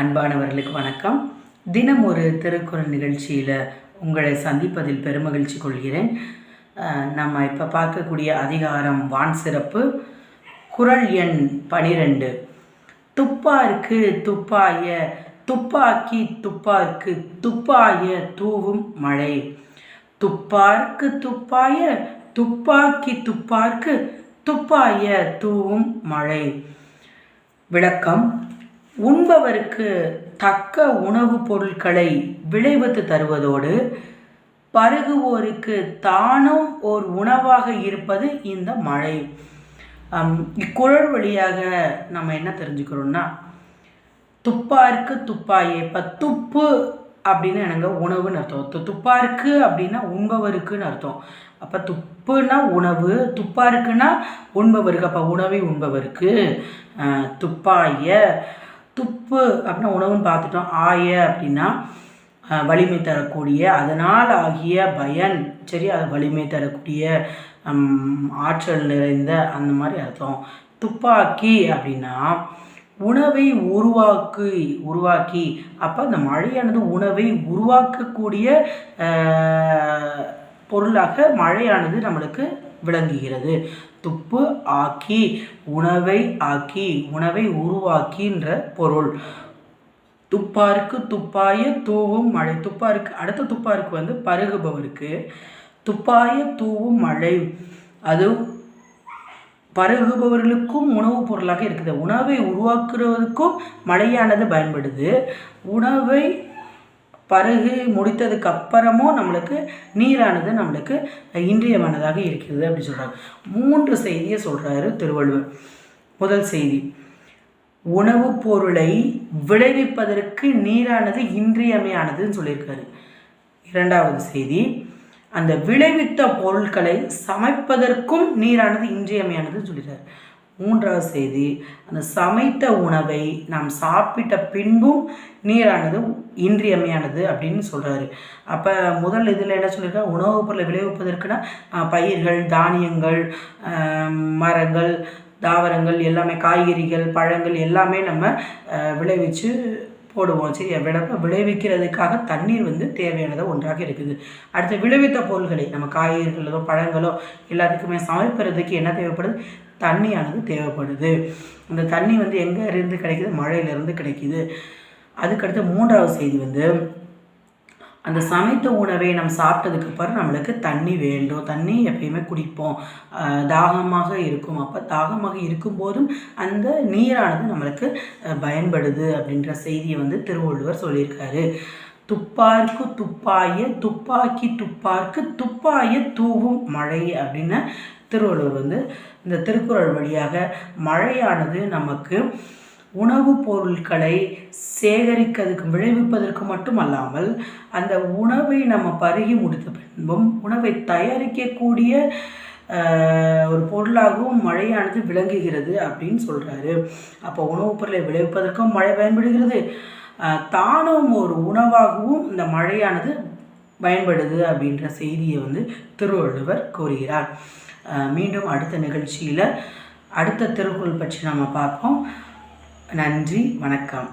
அன்பானவர்களுக்கு வணக்கம். தினம் ஒரு திருக்குறள் நிகழ்ச்சியில் உங்களை சந்திப்பதில் பெருமகிழ்ச்சி கொள்கிறேன். நம்ம இப்போ பார்க்கக்கூடிய அதிகாரம் வான் சிறப்பு. குறள் எண் பனிரெண்டு. துப்பார்க்கு துப்பாய துப்பாக்கி துப்பார்க்கு துப்பாய தூவும் மழை. துப்பார்க்கு துப்பாய துப்பாக்கி துப்பார்க்கு துப்பாய தூவும் மழை. விளக்கம். உண்பவருக்கு தக்க உணவுப் பொருட்களை விளைவித்து தருவதோடு பருகுவோருக்கு தானும் ஓர் உணவாக இருப்பது இந்த மழை. இக்குழல் வழியாக நம்ம என்ன தெரிஞ்சுக்கிறோம்னா துப்பாருக்கு துப்பாயே இப்போ துப்பு அப்படின்னு எனக்கு உணவுன்னு அர்த்தம். து- துப்பாருக்கு அப்படின்னா உண்பவருக்குன்னு அர்த்தம். அப்போ துப்புனா உணவு துப்பாருக்குன்னா உண்பவருக்கு. அப்போ உணவை உண்பவருக்கு. துப்பாய துப்பு அப்படின்னா உணவுன்னு பார்த்துட்டோம். ஆய அப்படின்னா வலிமை தரக்கூடிய அதனால் ஆகிய பயன் சரி அது வலிமை தரக்கூடிய ஆற்றல் நிறைந்த அந்த மாதிரி அர்த்தம். துப்பாக்கி அப்படின்னா உணவை உருவாக்கு உருவாக்கி அப்போ அந்த மழையானது உணவை உருவாக்கக்கூடிய பொருளாக மழையானது நம்மளுக்கு விளங்குகிறது. துப்பு ஆக்கி உணவை ஆக்கி உணவை உருவாக்கின்ற பொருள். துப்பாருக்கு துப்பாய தூவும் மழை. துப்பாருக்கு அடுத்த துப்பாருக்கு வந்து பருகுபவருக்கு துப்பாய தூவும் மழை. அது பருகுபவர்களுக்கும் உணவுப் பொருளாக இருக்குது. உணவை உருவாக்குறதுக்கும் மழையானது பயன்படுது. உணவை பருகு முடித்ததுக்கு அப்புறமும் நம்மளுக்கு நீரானது நம்மளுக்கு இன்றியமானதாக இருக்கிறது அப்படி சொல்கிறாங்க மூன்று செய்தியை சொல்கிறாரு திருவள்ளுவர். முதல் செய்தி உணவுப் பொருளை விளைவிப்பதற்கு நீரானது இன்றியமையானதுன்னு சொல்லியிருக்காரு. இரண்டாவது செய்தி அந்த விளைவித்த பொருட்களை சமைப்பதற்கும் நீரானது இன்றியமையானதுன்னு சொல்லியிருக்காரு. மூன்றாவது செய்தி அந்த சமைத்த உணவை நாம் சாப்பிட்ட பின்பும் நீரானது இன்றியமையானது அப்படின்னு சொல்கிறாரு அப்போ முதல் இதில் என்ன சொல்லியிருக்கா? உணவுப் பொருளை விளைவிப்பதற்குன்னா பயிர்கள் தானியங்கள் மரங்கள் தாவரங்கள் எல்லாமே காய்கறிகள் பழங்கள் எல்லாமே நம்ம விளைவிச்சு போடுவோம். சரி விளப்ப விளைவிக்கிறதுக்காக தண்ணீர் வந்து தேவையானது ஒன்றாக இருக்குது. அடுத்து விளைவித்த பொருள்களை நம்ம காய்கறிகளோ பழங்களோ எல்லாத்துக்குமே சமைப்பதற்கு என்ன தேவைப்படுது? தண்ணியானது தேவைப்படுது. அந்த தண்ணி வந்து எங்கே இருந்து கிடைக்குது? மழையிலேருந்து கிடைக்குது. அதுக்கடுத்து மூன்றாவது செய்தி வந்து அந்த சமைத்த உணவை நம்ம சாப்பிட்டதுக்கு அப்புறம் நம்மளுக்கு தண்ணி வேண்டும். தண்ணி எப்பயுமே குடிப்போம். தாகமாக இருக்கும். அப்போ தாகமாக இருக்கும்போதும் அந்த நீரானது நம்மளுக்கு பயன்படுது அப்படின்ற செய்தியை வந்து திருவள்ளுவர் சொல்லியிருக்காரு. துப்பார்க்கு துப்பாய துப்பாக்கி துப்பார்க்கு துப்பாய தூவும் மழை அப்படின்னு திருவள்ளுவர் வந்து இந்த திருக்குறள் வழியாக மழையானது நமக்கு உணவுப் பொருட்களை சேகரிக்கிறதுக்கு விளைவிப்பதற்கு மட்டுமல்லாமல் அந்த உணவை நம்ம பருகி முடித்த பின்பும் உணவை தயாரிக்கக்கூடிய ஒரு பொருளாகவும் மழையானது விளங்குகிறது அப்படின்னு சொல்கிறாரு அப்போ உணவுப் பொருளை விளைவிப்பதற்கும் மழை பயன்படுகிறது. தானும் ஒரு உணவாகவும் இந்த மழையானது பயன்படுது அப்படின்ற செய்தியை வந்து திருவள்ளுவர் கூறுகிறார். மீண்டும் அடுத்த நிகழ்ச்சியில் அடுத்த திருக்குறள் பற்றி நம்ம பார்ப்போம். நன்றி வணக்கம்.